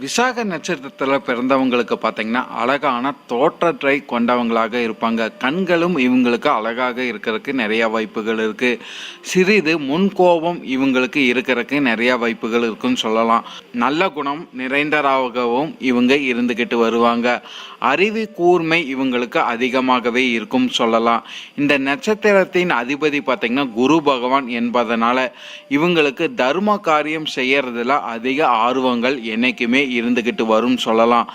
விசாக நட்சத்திரத்தில் பிறந்தவங்களுக்கு பார்த்தீங்கன்னா அழகான தோற்றத்தை கொண்டவங்களாக இருப்பாங்க. கண்களும் இவங்களுக்கு அழகாக இருக்கிறதுக்கு நிறைய வாய்ப்புகள் இருக்கு. சிறிது முன்கோபம் இவங்களுக்கு இருக்கிறதுக்கு நிறைய வாய்ப்புகள் இருக்குன்னு சொல்லலாம். நல்ல குணம் நிறைந்தராகவும் இவங்க இருந்துக்கிட்டு வருவாங்க. அறிவு கூர்மை இவங்களுக்கு அதிகமாகவே இருக்கும் சொல்லலாம். இந்த நட்சத்திரத்தின் அதிபதி பார்த்தீங்கன்னா குரு பகவான் என்பதனால இவங்களுக்கு தர்ம காரியம் செய்யறதுல அதிக ஆர்வங்கள் என்னைக்குமே இருந்துகிட்டு வரும் சொல்லலாம்.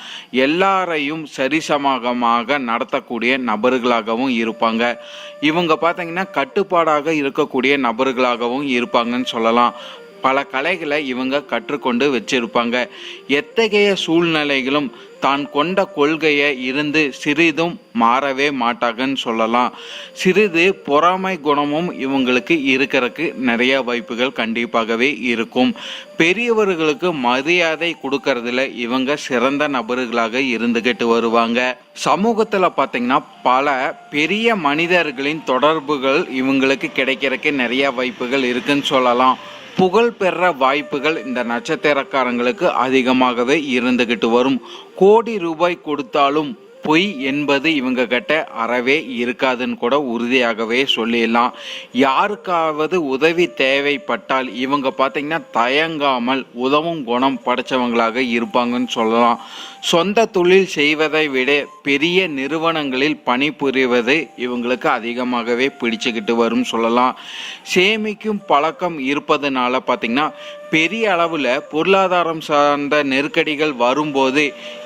எல்லாரையும் சரிசமமாக நடத்தக்கூடிய நபர்களாகவும் இருப்பாங்க. இவங்க பார்த்தீங்கன்னா கட்டுப்பாடாக இருக்கக்கூடிய நபர்களாகவும் இருப்பாங்கன்னு சொல்லலாம். பல கலைகளை இவங்க கற்றுக்கொண்டு வச்சிருப்பாங்க. எத்தகைய சூழ்நிலைகளும் தான் கொண்ட கொள்கையை இருந்து சிறிதும் மாறவே மாட்டாங்கன்னு சொல்லலாம். சிறிது பொறாமை குணமும் இவங்களுக்கு இருக்கிறதுக்கு நிறைய வாய்ப்புகள் கண்டிப்பாகவே இருக்கும். பெரியவர்களுக்கு மரியாதை கொடுக்கறதுல இவங்க சிறந்த நபர்களாக இருந்துகிட்டு வருவாங்க. சமூகத்தில் பார்த்தீங்கன்னா பல பெரிய மனிதர்களின் தொடர்புகள் இவங்களுக்கு கிடைக்கிறதுக்கு நிறைய வாய்ப்புகள் இருக்குன்னு சொல்லலாம். புகழ் பெற வாய்ப்புகள் இந்த நட்சத்திரக்காரங்களுக்கு அதிகமாகவே இருந்துகிட்டு வரும். கோடி ரூபாய் கொடுத்தாலும் பொய் என்பது இவங்க கிட்ட அறவே இருக்காதுன்னு கூட உறுதியாகவே சொல்லிடலாம். யாருக்காவது உதவி தேவைப்பட்டால் இவங்க பார்த்தீங்கன்னா தயங்காமல் உதவும் குணம் படைச்சவங்களாக இருப்பாங்கன்னு சொல்லலாம். சொந்த தொழில் செய்வதை விட பெரிய நிறுவனங்களில் பணிபுரிவது இவங்களுக்கு அதிகமாகவே பிடிச்சுக்கிட்டு வரும் சொல்லலாம். சேமிக்கும் பழக்கம் இருப்பதனால பார்த்தீங்கன்னா பெரிய அளவில் பொருளாதாரம் சார்ந்த நெருக்கடிகள் வரும்போது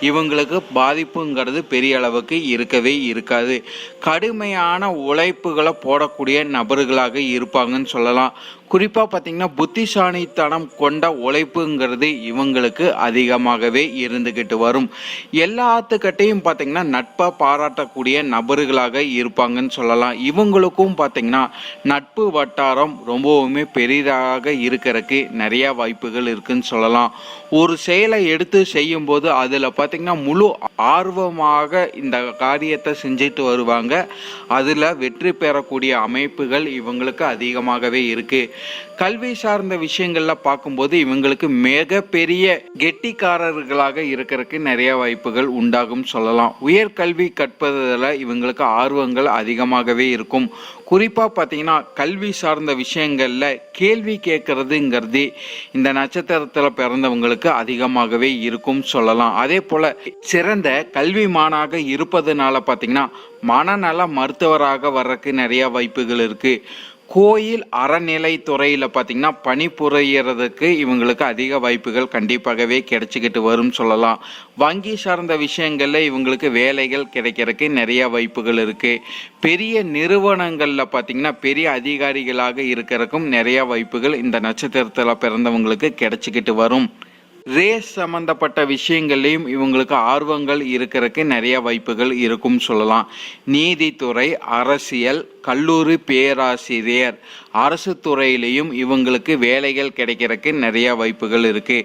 இவங்களுக்கு பாதிப்புங்கிறது பெரிய அளவுக்கு இருக்கவே இருக்காது. கடுமையான உழைப்புகளை போடக்கூடிய நபர்களாக இருப்பாங்கன்னு சொல்லலாம். குறிப்பாக பார்த்தீங்கன்னா புத்திசாலித்தனம் கொண்ட உழைப்புங்கிறது இவங்களுக்கு அதிகமாகவே இருந்துக்கிட்டு வரும். எல்லாத்துக்கிட்டையும் பார்த்தீங்கன்னா நட்பாக பாராட்டக்கூடிய நபர்களாக இருப்பாங்கன்னு சொல்லலாம். இவங்களுக்கும் பார்த்தீங்கன்னா நட்பு வட்டாரம் ரொம்பவுமே பெரிதாக இருக்கிறதுக்கு நிறையா வாய்ப்புகள் இருக்குன்னு சொல்லலாம். ஒரு செயலை எடுத்து செய்யும்போது அதில் பார்த்தீங்கன்னா முழு ஆர்வமாக இந்த காரியத்தை செஞ்சுட்டு வருவாங்க. அதில் வெற்றி பெறக்கூடிய அமைப்புகள் இவங்களுக்கு அதிகமாகவே இருக்கு. கல்வி சார்ந்த விஷயங்களில் பார்க்கும்போது இவங்களுக்கு மிகப்பெரிய கெட்டிக்காரர்களாக இருக்கிறதுக்கு நிறைய வாய்ப்புகள் உண்டாகும் சொல்லலாம். உயர்கல்வி கற்பதில் இவங்களுக்கு ஆர்வங்கள் அதிகமாகவே இருக்கும். குறிப்பாக பார்த்தீங்கன்னா கல்வி சார்ந்த விஷயங்களில் கேள்வி கேட்கறதுங்கிறது இந்த நட்சத்திரத்தில் பிறந்தவங்களுக்கு அதிகமாகவே இருக்கும் சொல்லலாம். அதே போல் சிறந்த கல்விமானாக இருப்பதுனால பார்த்தீங்கன்னா மனநல மருத்துவராக வர்றதுக்கு நிறையா வாய்ப்புகள் இருக்குது கோயில் அறநிலைத்துறையில் பார்த்திங்கன்னா பணிபுரியறதுக்கு இவங்களுக்கு அதிக வாய்ப்புகள் கண்டிப்பாகவே கிடைச்சிக்கிட்டு வரும் சொல்லலாம். வங்கி சார்ந்த விஷயங்களில் இவங்களுக்கு வேலைகள் கிடைக்கிறதுக்கு நிறைய வாய்ப்புகள் இருக்குது பெரிய நிறுவனங்களில் பார்த்தீங்கன்னா பெரிய அதிகாரிகளாக இருக்கிறக்கும் நிறைய வாய்ப்புகள் இந்த நட்சத்திரத்தில் பிறந்தவங்களுக்கு கிடைச்சிக்கிட்டு வரும். ரேஸ் சம்பந்தப்பட்ட விஷயங்கள்லையும் இவங்களுக்கு ஆர்வங்கள் இருக்கிறதுக்கு நிறைய வாய்ப்புகள் இருக்கும் சொல்லலாம். நீதித்துறை அரசியல் கல்லூரி பேராசிரியர். அரசு துறையிலையும் இவங்களுக்கு வேலைகள் கிடைக்கிறதுக்கு நிறைய வாய்ப்புகள் இருக்கு.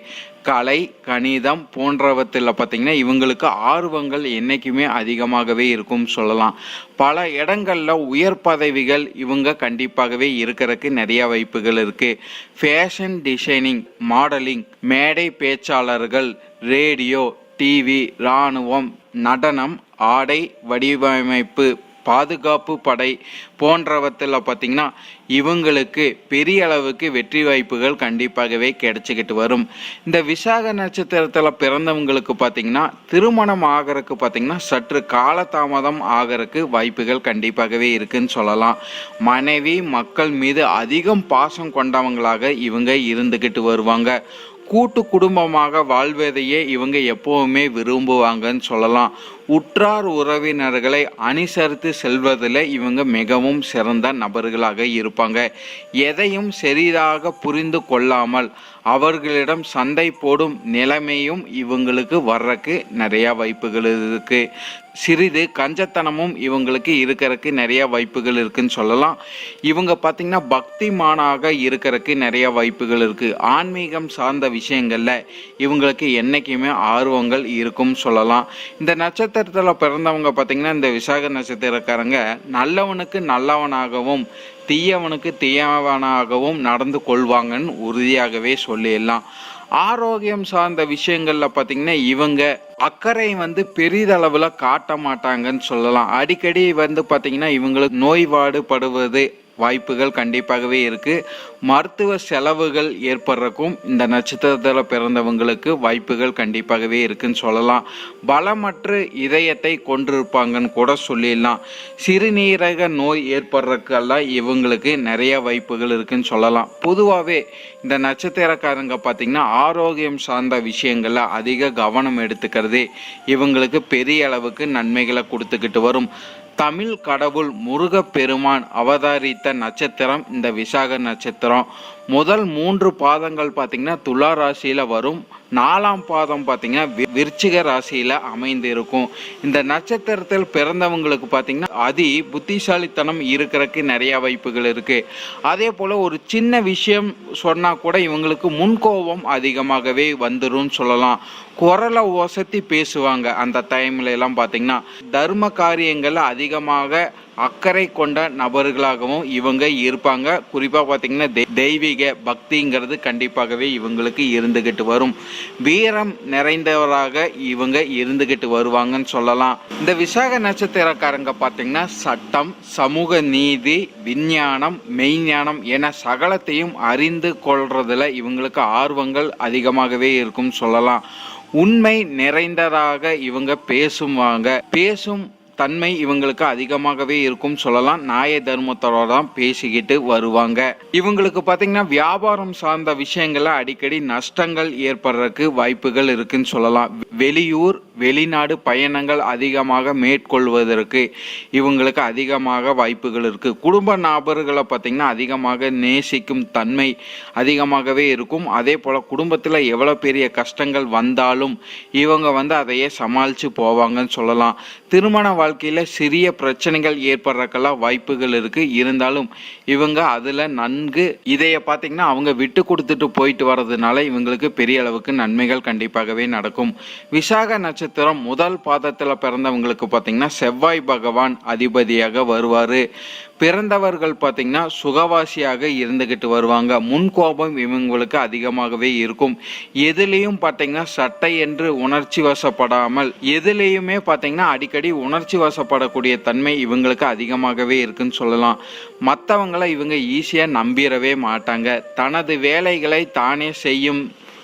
கலை கணிதம் போன்றவற்றில் பார்த்திங்கன்னா இவங்களுக்கு ஆர்வங்கள் என்றைக்குமே அதிகமாகவே இருக்கும் சொல்லலாம். பல இடங்களில் உயர் பதவிகள் இவங்க கண்டிப்பாகவே இருக்கிறதுக்கு நிறைய வாய்ப்புகள் இருக்குது ஃபேஷன் டிசைனிங் மாடலிங் மேடை பேச்சாளர்கள் ரேடியோ டிவி இராணுவம் நடனம் ஆடை வடிவமைப்பு பாதுகாப்பு படை போன்றவற்றில் பார்த்தீங்கன்னா இவங்களுக்கு பெரிய அளவுக்கு வெற்றி வாய்ப்புகள் கண்டிப்பாகவே கிடைச்சிக்கிட்டு வரும். இந்த விசாக நட்சத்திரத்தில் பிறந்தவங்களுக்கு பார்த்தீங்கன்னா திருமணம் ஆகிறதுக்கு பார்த்தீங்கன்னா சற்று காலதாமதம் ஆகிறதுக்கு வாய்ப்புகள் கண்டிப்பாகவே இருக்குன்னு சொல்லலாம். மனைவி மக்கள் மீது அதிகம் பாசம் கொண்டவங்களாக இவங்க இருந்துக்கிட்டு வருவாங்க. கூட்டு குடும்பமாக வாழ்வதையே இவங்க எப்பவுமே விரும்புவாங்கன்னு சொல்லலாம். உற்றார் உறவினர்களை அனுசரித்து செல்வதில் இவங்க மிகவும் சிறந்த நபர்களாக இருப்பாங்க. எதையும் சரியாக புரிந்து கொள்ளாமல் அவர்களிடம் சண்டை போடும் நிலைமையும் இவங்களுக்கு வர்றக்கு நிறையா வாய்ப்புகள் இருக்குது சிறிது கஞ்சத்தனமும் இவங்களுக்கு இருக்கிறதுக்கு நிறைய வாய்ப்புகள் இருக்குன்னு சொல்லலாம். இவங்க பார்த்தீங்கன்னா பக்திமானாக இருக்கிறதுக்கு நிறைய வாய்ப்புகள் இருக்குது ஆன்மீகம் சார்ந்த விஷயங்களில் இவங்களுக்கு என்னைக்குமே ஆர்வங்கள் இருக்கும்னு சொல்லலாம். இந்த நட்சத்திரத்தில் பிறந்தவங்க பார்த்திங்கன்னா இந்த விசாக நட்சத்திரக்காரங்க நல்லவனுக்கு நல்லவனாகவும் தீயவனுக்கு தீயவனாகவும் நடந்து கொள்வாங்கன்னு உறுதியாகவே சொல்லிடலாம். ஆரோக்கியம் சார்ந்த விஷயங்களில் பார்த்தீங்கன்னா இவங்க அக்கறை வந்து பெரிதளவில் காட்ட மாட்டாங்கன்னு சொல்லலாம். அடிக்கடி வந்து பார்த்திங்கன்னா இவங்களுக்கு நோய்வாடுபடுவது வாய்ப்புகள் கண்டிப்பாகவே இருக்கு. மருத்துவ செலவுகள் ஏற்படுறக்கும் இந்த நட்சத்திரத்தில் பிறந்தவங்களுக்கு வாய்ப்புகள் கண்டிப்பாகவே இருக்குன்னு சொல்லலாம். பலமற்ற இதயத்தை கொண்டிருப்பாங்கன்னு கூட சொல்லிடலாம். சிறுநீரக நோய் ஏற்படுறதுக்கெல்லாம் இவங்களுக்கு நிறைய வாய்ப்புகள் இருக்குன்னு சொல்லலாம். பொதுவாகவே இந்த நட்சத்திரக்காரங்க பார்த்தீங்கன்னா ஆரோக்கியம் சார்ந்த விஷயங்களில் அதிக கவனம் எடுத்துக்கிறது இவங்களுக்கு பெரிய அளவுக்கு நன்மைகளை கொடுத்துக்கிட்டு வரும். தமிழ் கடவுள் முருகப்பெருமான் அவதாரித்த நட்சத்திரம் இந்த விசாக நட்சத்திரம். முதல் மூன்று பாதங்கள் பார்த்திங்கன்னா துலா ராசியில் வரும். நாலாம் பாதம் பார்த்தீங்கன்னா விருச்சிக ராசியில் அமைந்திருக்கும். இந்த நட்சத்திரத்தில் பிறந்தவங்களுக்கு பார்த்தீங்கன்னா அதி புத்திசாலித்தனம் இருக்கிறதுக்கு நிறைய வாய்ப்புகள் இருக்கு. அதே போல் ஒரு சின்ன விஷயம் சொன்னால் கூட இவங்களுக்கு முன்கோபம் அதிகமாகவே வந்துரும் சொல்லலாம். குரலை ஒசத்தி பேசுவாங்க அந்த டைம்ல எல்லாம் பார்த்தீங்கன்னா தர்ம காரியங்கள் அதிகமாக அக்கறை கொண்ட நபர்களாகவும் இவங்க இருப்பாங்க. குறிப்பாக பார்த்தீங்கன்னா தெ- தெய்வீக பக்திங்கிறது கண்டிப்பாகவே இவங்களுக்கு இருந்துகிட்டு வரும். வீரம் நிறைந்தவராக இவங்க இருந்துகிட்டு வருவாங்கன்னு சொல்லலாம். இந்த விசாக நட்சத்திரக்காரங்க பார்த்தீங்கன்னா சட்டம் சமூக நீதி விஞ்ஞானம் மெய்ஞானம் என சகலத்தையும் அறிந்து கொள்றதுல இவங்களுக்கு ஆர்வங்கள் அதிகமாகவே இருக்கும் சொல்லலாம். உண்மை நிறைந்ததாக இவங்க பேசுவாங்க. பேசும் தன்மை இவங்களுக்கு அதிகமாகவே இருக்கும் சொல்லலாம். நாய தர்மத்தோட தான் பேசிக்கிட்டு வருவாங்க. இவங்களுக்கு பார்த்தீங்கன்னா வியாபாரம் சார்ந்த விஷயங்கள்ல அடிக்கடி நஷ்டங்கள் ஏற்படுறதுக்கு வாய்ப்புகள் இருக்குன்னு சொல்லலாம். வெளியூர் வெளிநாடு பயணங்கள் அதிகமாக மேற்கொள்வதற்கு இவங்களுக்கு அதிகமாக வாய்ப்புகள் இருக்கு. குடும்ப நபர்களை பார்த்தீங்கன்னா அதிகமாக நேசிக்கும் தன்மை அதிகமாகவே இருக்கும். அதே போல குடும்பத்தில் எவ்வளோ பெரிய கஷ்டங்கள் வந்தாலும் இவங்க வந்து அதையே சமாளித்து போவாங்கன்னு சொல்லலாம். திருமண வாழ்க்கையில் சிறிய பிரச்சனைகள் ஏற்படுறக்கெல்லாம் வாய்ப்புகள் இருக்குது இருந்தாலும் இவங்க அதில் நன்கு இதைய பார்த்தீங்கன்னா அவங்க விட்டு கொடுத்துட்டு போயிட்டு வர்றதுனால இவங்களுக்கு பெரிய அளவுக்கு நன்மைகள் கண்டிப்பாகவே நடக்கும். விசாக நட்சத்திரம் முதல் பாதத்தில் பிறந்தவங்களுக்கு பார்த்தீங்கன்னா செவ்வாய் பகவான் அதிபதியாக வருவார். பிறந்தவர்கள் பார்த்திங்கன்னா சுகவாசியாக இருந்துக்கிட்டு வருவாங்க. முன்கோபம் இவங்களுக்கு அதிகமாகவே இருக்கும். எதுலேயும் பார்த்தீங்கன்னா சட்டை என்று உணர்ச்சி வசப்படாமல் எதுலேயுமே பார்த்திங்கன்னா அடிக்கடி உணர்ச்சி வசப்படக்கூடிய தன்மை இவங்களுக்கு அதிகமாகவே இருக்குன்னு சொல்லலாம். மற்றவங்களை இவங்க ஈஸியாக நம்பிடவே மாட்டாங்க. தனது வேலைகளை தானே செய்யும்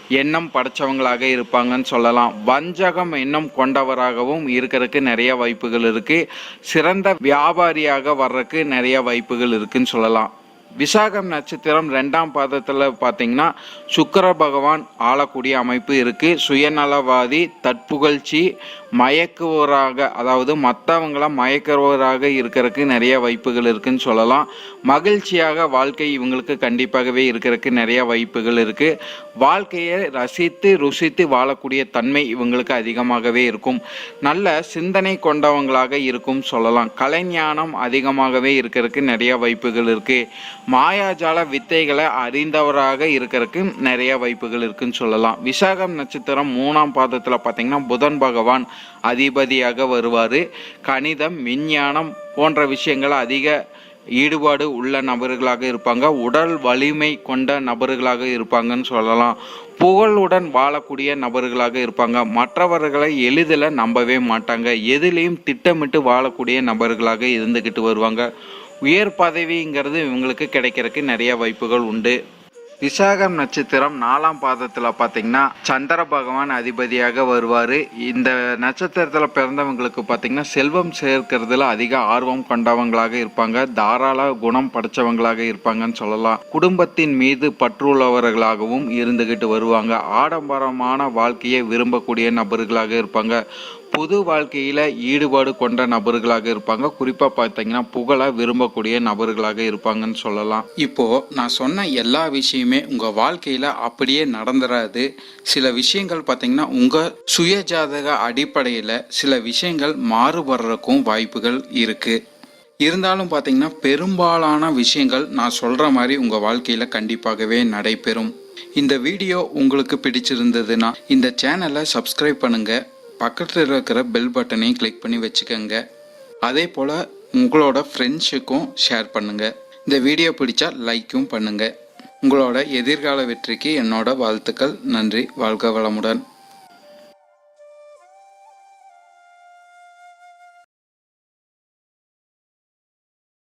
எண்ணம் படைச்சவங்களாக இருப்பாங்கன்னு சொல்லலாம். வஞ்சகம் எண்ணம் கொண்டவராகவும் இருக்கிறதுக்கு நிறைய வாய்ப்புகள் இருக்கு. சிறந்த வியாபாரியாக வர்றதுக்கு நிறைய வாய்ப்புகள் இருக்குன்னு சொல்லலாம். விசாகம் நட்சத்திரம் ரெண்டாம் பாதத்தில் பார்த்தீங்கன்னா சுக்கர பகவான் ஆளக்கூடிய அமைப்பு இருக்குது சுயநலவாதி தற்புகழ்ச்சி மயக்குவராக அதாவது மற்றவங்களாம் மயக்குவராக இருக்கிறதுக்கு நிறைய வாய்ப்புகள் இருக்குன்னு சொல்லலாம். மகிழ்ச்சியாக வாழ்க்கை இவங்களுக்கு கண்டிப்பாகவே இருக்கிறதுக்கு நிறைய வாய்ப்புகள் இருக்குது வாழ்க்கையை ரசித்து ருசித்து வாழக்கூடிய தன்மை இவங்களுக்கு அதிகமாகவே இருக்கும். நல்ல சிந்தனை கொண்டவங்களாக இருக்கும் சொல்லலாம். கலைஞானம் அதிகமாகவே இருக்கிறதுக்கு நிறைய வாய்ப்புகள் இருக்குது மாயாஜால வித்தைகளை அறிந்தவராக இருக்கிறதுக்கு நிறைய வாய்ப்புகள் இருக்குன்னு சொல்லலாம். விசாகம் நட்சத்திரம் மூணாம் பாதத்தில் பார்த்தீங்கன்னா புதன் பகவான் அதிபதியாக வருவார். கணிதம் விஞ்ஞானம் போன்ற விஷயங்களை அதிக ஈடுபாடு உள்ள நபர்களாக இருப்பாங்க. உடல் வலிமை கொண்ட நபர்களாக இருப்பாங்கன்னு சொல்லலாம். புகழுடன் வாழக்கூடிய நபர்களாக இருப்பாங்க. மற்றவர்களை எளிதில் நம்பவே மாட்டாங்க. எதுலேயும் திட்டமிட்டு வாழக்கூடிய நபர்களாக இருந்துக்கிட்டு வருவாங்க. உயர் பதவிங்கிறது இவங்களுக்கு கிடைக்கிறதுக்கு நிறைய வாய்ப்புகள் உண்டு. விசாகம் நட்சத்திரம் நாலாம் பாதத்தில் பார்த்தீங்கன்னா சந்திர பகவான் அதிபதியாக வருவார். இந்த நட்சத்திரத்தில் பிறந்தவங்களுக்கு பார்த்தீங்கன்னா செல்வம் சேர்க்கறதுல அதிக ஆர்வம் கொண்டவங்களாக இருப்பாங்க. தாராள குணம் படைச்சவங்களாக இருப்பாங்கன்னு சொல்லலாம். குடும்பத்தின் மீது பற்றுள்ளவர்களாகவும் இருந்துகிட்டு வருவாங்க. ஆடம்பரமான வாழ்க்கையை விரும்பக்கூடிய நபர்களாக இருப்பாங்க. பொது வாழ்க்கையில் ஈடுபாடு கொண்ட நபர்களாக இருப்பாங்க. குறிப்பாக பார்த்தீங்கன்னா புகழாக விரும்பக்கூடிய நபர்களாக இருப்பாங்கன்னு சொல்லலாம். இப்போது நான் சொன்ன எல்லா விஷயமே உங்கள் வாழ்க்கையில் அப்படியே நடந்துடாது சில விஷயங்கள் பார்த்தீங்கன்னா உங்கள் சுயஜாதக அடிப்படையில் சில விஷயங்கள் மாறுபடுறக்கும் வாய்ப்புகள் இருக்குது இருந்தாலும் பார்த்தீங்கன்னா பெரும்பாலான விஷயங்கள் நான் சொல்கிற மாதிரி உங்கள் வாழ்க்கையில் கண்டிப்பாகவே நடைபெறும். இந்த வீடியோ உங்களுக்கு பிடிச்சிருந்ததுன்னா இந்த சேனலை சப்ஸ்கிரைப் பண்ணுங்கள் பக்கத்தில் இருக்கிற பெல் பட்டனையும் கிளிக் பண்ணி வச்சுக்கோங்க. அதே போல் உங்களோட ஃப்ரெண்ட்ஸுக்கும் ஷேர் பண்ணுங்கள் இந்த வீடியோ பிடிச்சா லைக்கும் பண்ணுங்கள் உங்களோட எதிர்கால வெற்றிக்கு என்னோட வாழ்த்துக்கள். நன்றி. வாழ்க வளமுடன்.